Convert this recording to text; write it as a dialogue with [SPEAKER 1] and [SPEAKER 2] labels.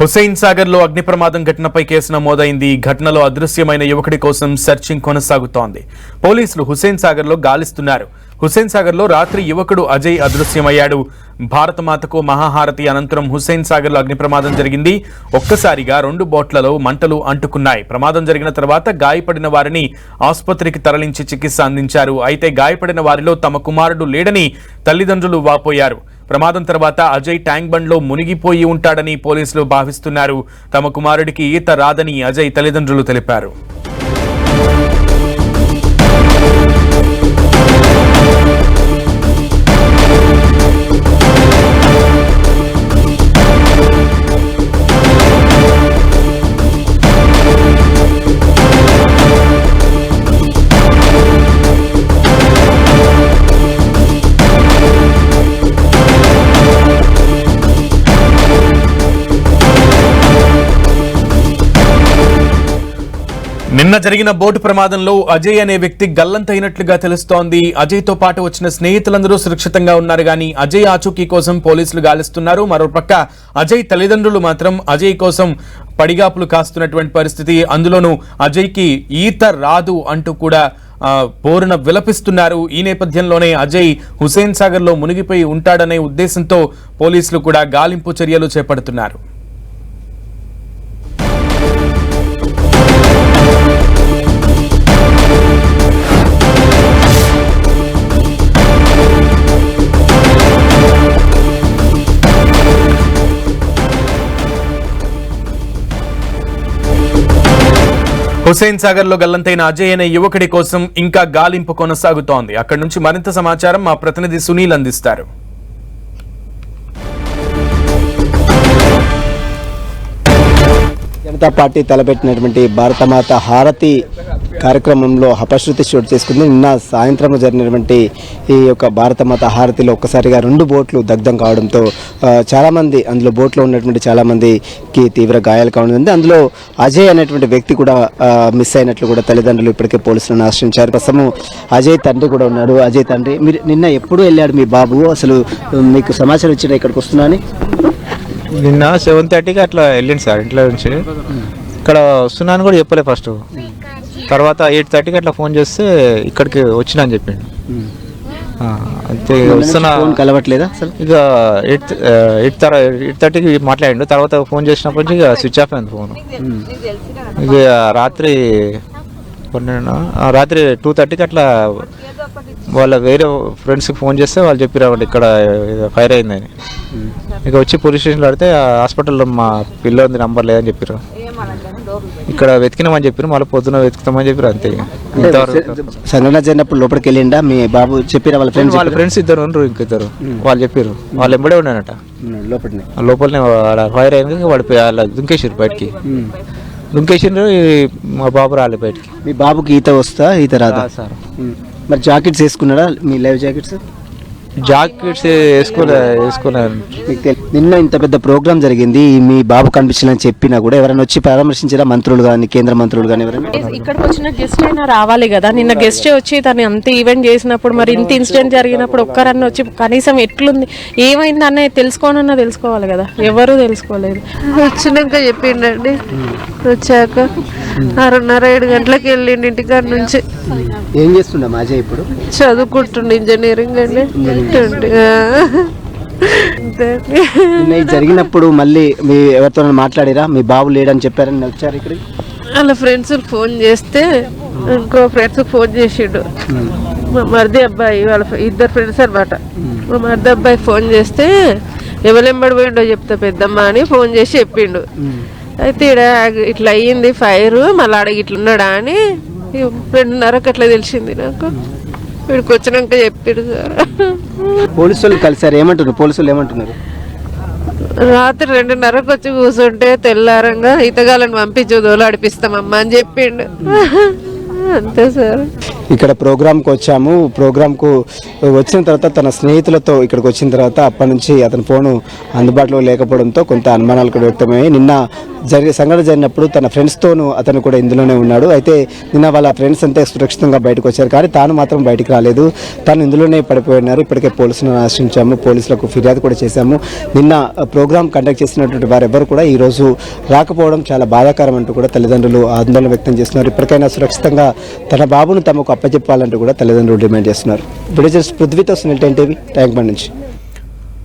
[SPEAKER 1] హుస్సేన్ సాగర్లో అగ్ని ప్రమాదం ఘటనపై కేసు నమోదైంది. ఈ ఘటనలో అదృశ్యమైన యువకుడి కోసం సెర్చింగ్ కొనసాగుతోంది. పోలీసులు హుస్సేన్ సాగర్లో గాలిస్తున్నారు. హుస్సేన్ సాగర్లో రాత్రి యువకుడు అజయ్ అదృశ్యమయ్యాడు. భారతమాతకు మహాహారతి అనంతరం హుస్సేన్ సాగర్లో అగ్ని ప్రమాదం జరిగింది. ఒక్కసారిగా రెండు బోట్లలో మంటలు అంటుకున్నాయి. ప్రమాదం జరిగిన తర్వాత గాయపడిన వారిని ఆసుపత్రికి తరలించి చికిత్స అందించారు. అయితే గాయపడిన వారిలో తమ కుమారుడు లేడని తల్లిదండ్రులు వాపోయారు. ప్రమాదం తర్వాత అజయ్ ట్యాంక్ బండ్లో మునిగిపోయి ఉంటాడని పోలీసులు భావిస్తున్నారు. తమ కుమారుడికి ఈత రాదని అజయ్ తల్లిదండ్రులు తెలిపారు. నిన్న జరిగిన బోటు ప్రమాదంలో అజయ్ అనే వ్యక్తి గల్లంతైనట్లుగా తెలుస్తోంది. అజయ్తో పాటు వచ్చిన స్నేహితులందరూ సురక్షితంగా ఉన్నారు గాని అజయ్ ఆచూకీ కోసం పోలీసులు గాలిస్తున్నారు. మరోపక్క అజయ్ తల్లిదండ్రులు మాత్రం అజయ్ కోసం పడిగాపులు కాస్తున్నటువంటి పరిస్థితి. అందులోనూ అజయ్కి ఈత రాదు అంటూ కూడా బోరున విలపిస్తున్నారు. ఈ నేపథ్యంలోనే అజయ్ హుసేన్ సాగర్లో మునిగిపోయి ఉంటాడనే ఉద్దేశంతో పోలీసులు కూడా గాలింపు చర్యలు చేపడుతున్నారు. హుసేన్ సాగర్లో గల్లంతైన అజయ్ అనే యువకుడి కోసం ఇంకా గాలింపు కొనసాగుతోంది. అక్కడి నుంచి మరింత సమాచారం మా ప్రతినిధి సునీల్ అందిస్తారు.
[SPEAKER 2] జనతా పార్టీ తలపెట్టినటువంటి భారతమాత హారతి కార్యక్రమంలో అపశృతి చోటు చేసుకుంది. నిన్న సాయంత్రం జరిగినటువంటి ఈ యొక్క భారతమాత హారతిలో ఒక్కసారిగా రెండు బోట్లు దగ్ధం కావడంతో చాలామంది అందులో బోట్లో ఉన్నటువంటి చాలామందికి తీవ్ర గాయాలు కావడం అందులో అజయ్ అనేటువంటి వ్యక్తి కూడా మిస్ అయినట్లు కూడా తల్లిదండ్రులు ఇప్పటికే పోలీసులను ఆశ్రయించారు. ప్రస్తుతం అజయ్ తండ్రి కూడా ఉన్నాడు. అజయ్ తండ్రి మీరు నిన్న ఎప్పుడు వెళ్ళాడు మీ బాబు? అసలు మీకు సమాచారం ఇచ్చిన ఇక్కడికి వస్తున్నా అని?
[SPEAKER 3] నిన్న సెవెన్ థర్టీకి అట్లా వెళ్ళింది సార్ ఇంట్లో నుంచి. ఇక్కడ వస్తున్నాను కూడా చెప్పలే ఫస్ట్ తర్వాత ఎయిట్ థర్టీకి అట్లా ఫోన్ చేస్తే ఇక్కడికి వచ్చినా అని చెప్పిండు. ఆ, అంతే వస్తున్నా.
[SPEAKER 2] ఫోన్ కలవట్లేదా అసలు?
[SPEAKER 3] ఇక ఎయిట్ ఎయిట్ తర్వాత ఎయిట్ థర్టీకి మాట్లాడిండు. తర్వాత ఫోన్ చేసినప్పటి నుంచి ఇక స్విచ్ ఆఫ్ అయింది ఫోన్. ఇక రాత్రి పన్నెండు రాత్రి టూ థర్టీకి అట్లా వాళ్ళ వేరే ఫ్రెండ్స్కి ఫోన్ చేస్తే వాళ్ళు చెప్పారు ఇక్కడ ఫైర్ అయిందని. ఇక వచ్చి పోలీస్ స్టేషన్లో అడితే ఆ హాస్పిటల్లో మా పిల్ల ఉంది నంబర్ లేదని చెప్పారు ఇక్కడ వెతికినామని చెప్పారు మళ్ళీ పొద్దున వెతుకుతామని చెప్పారు అంతే ఇక.
[SPEAKER 2] సంఘటన జరిగినప్పుడు లోపలికి వెళ్ళిండా? మీ బాబు చెప్పిరా వాళ్ళ ఫ్రెండ్స్
[SPEAKER 3] వాళ్ళ ఫ్రెండ్స్ ఇద్దరు ఉన్నారు ఇంకిద్దరు. వాళ్ళు చెప్పారు వాళ్ళు ఎంబడే ఉన్నానట
[SPEAKER 2] లోపలిని.
[SPEAKER 3] వాడు ఫైర్ అయింది వాడు దుంకేసారు బయటికి. దుంకేసిండ్రు ఈ మా బాబు రాలే బయటికి.
[SPEAKER 2] మీ బాబుకి ఈత వస్తా ఈత రాదా?
[SPEAKER 3] సార్.
[SPEAKER 2] మరి జాకెట్స్ వేసుకున్నాడా మీ లైవ్ జాకెట్స్
[SPEAKER 3] జాకెట్స్ వేసుకోలే వేసుకోలే
[SPEAKER 2] మీకు తెలి- నిన్న ఇంత పెద్ద ప్రోగ్రామ్ జరిగింది. మీ బాబు కనిపించాలని చెప్పినా కూడా ఎవరైనా వచ్చి పరామర్శించారా? మంత్రులు కానీ కేంద్ర మంత్రులు కానీ ఎవరైనా?
[SPEAKER 4] ఇక్కడికి వచ్చిన గెస్ట్ అయినా రావాలి కదా. నిన్న గెస్ట్ వచ్చి తను అంత ఈవెంట్ చేసినప్పుడు మరి ఇంత ఇన్సిడెంట్ జరిగినప్పుడు ఒక్కరన్నా వచ్చి కనీసం ఎట్లుంది? ఏమైంది అనే తెలుసుకోనన్నా తెలుసుకోవాలి కదా. ఎవరు తెలుసుకోలేదు.
[SPEAKER 5] వచ్చినాక చెప్పిండండి. వచ్చాక ఆరున్నర ఏడు గంటలకు వెళ్ళిండి ఇంటికాడ నుంచి.
[SPEAKER 2] ఏం చేస్తుండ అజయ్ ఇప్పుడు?
[SPEAKER 5] చదువుకుంటుండే ఇంజనీరింగ్ అండి.
[SPEAKER 2] జరిగినప్పుడు మళ్ళీ మీ ఎవరితో మాట్లాడిరా? మీ బాబు లేడని చెప్పారని వచ్చారు ఇక్కడికి?
[SPEAKER 5] వాళ్ళ ఫ్రెండ్స్ ఫోన్ చేస్తే ఇంకో ఫ్రెండ్స్ ఫోన్ చేసిండు. మా మరిది అబ్బాయి వాళ్ళ ఇద్దరు ఫ్రెండ్స్ అనమాట మా మరిది అబ్బాయి ఫోన్ చేస్తే ఎవరెంబడి పోయిండో చెప్తా పెద్దమ్మ అని ఫోన్ చేసి చెప్పిండు. అయితే ఈడ ఇట్లా అయ్యింది ఫైర్ మళ్ళీ ఆడ ఇట్లా ఉన్నాడా అని రెండున్నరకు అట్లా తెలిసింది నాకు. వీడికి వచ్చినాక చెప్పాడు సార్.
[SPEAKER 2] పోలీసు వాళ్ళు కలిసారు ఏమంటున్నారు? పోలీసు వాళ్ళు ఏమంటున్నారు?
[SPEAKER 5] రాత్రి రెండున్నరకు వచ్చి కూర్చుంటే తెల్లారంగా ఈతగాలను పంపించు దోలాడిపిస్తామమ్మా అని చెప్పిండు. అంతే సార్.
[SPEAKER 2] ఇక్కడ ప్రోగ్రామ్కి వచ్చాము. ప్రోగ్రామ్కు వచ్చిన తర్వాత తన స్నేహితులతో ఇక్కడికి వచ్చిన తర్వాత అప్పటి నుంచి అతని ఫోను అందుబాటులో లేకపోవడంతో కొంత అనుమానాలు కూడా వ్యక్తమయ్యాయి. నిన్న జరిగే సంఘటన జరిగినప్పుడు తన ఫ్రెండ్స్తోనూ అతను కూడా ఇందులోనే ఉన్నాడు. అయితే నిన్న వాళ్ళ ఫ్రెండ్స్ అంతా సురక్షితంగా బయటకు వచ్చారు కానీ తాను మాత్రం బయటికి రాలేదు. తాను ఇందులోనే పడిపోయినారు. ఇప్పటికే పోలీసులను ఆశ్రయించాము. పోలీసులకు ఫిర్యాదు కూడా చేశాము. నిన్న ప్రోగ్రామ్ కండక్ట్ చేసినటువంటి వారెవ్వరు కూడా ఈరోజు రాకపోవడం చాలా బాధాకరం అంటూ కూడా తల్లిదండ్రులు ఆందోళన వ్యక్తం చేస్తున్నారు. ఇప్పటికైనా సురక్షితంగా తన బాబును తమకు అప్పచెప్పాలంటూ కూడా తల్లిదండ్రులు డిమాండ్ చేస్తున్నారు. విడజర్స్ పృథ్వీతో సునీల్ టెన్ ట్యాంక్ బండ్ నుంచి.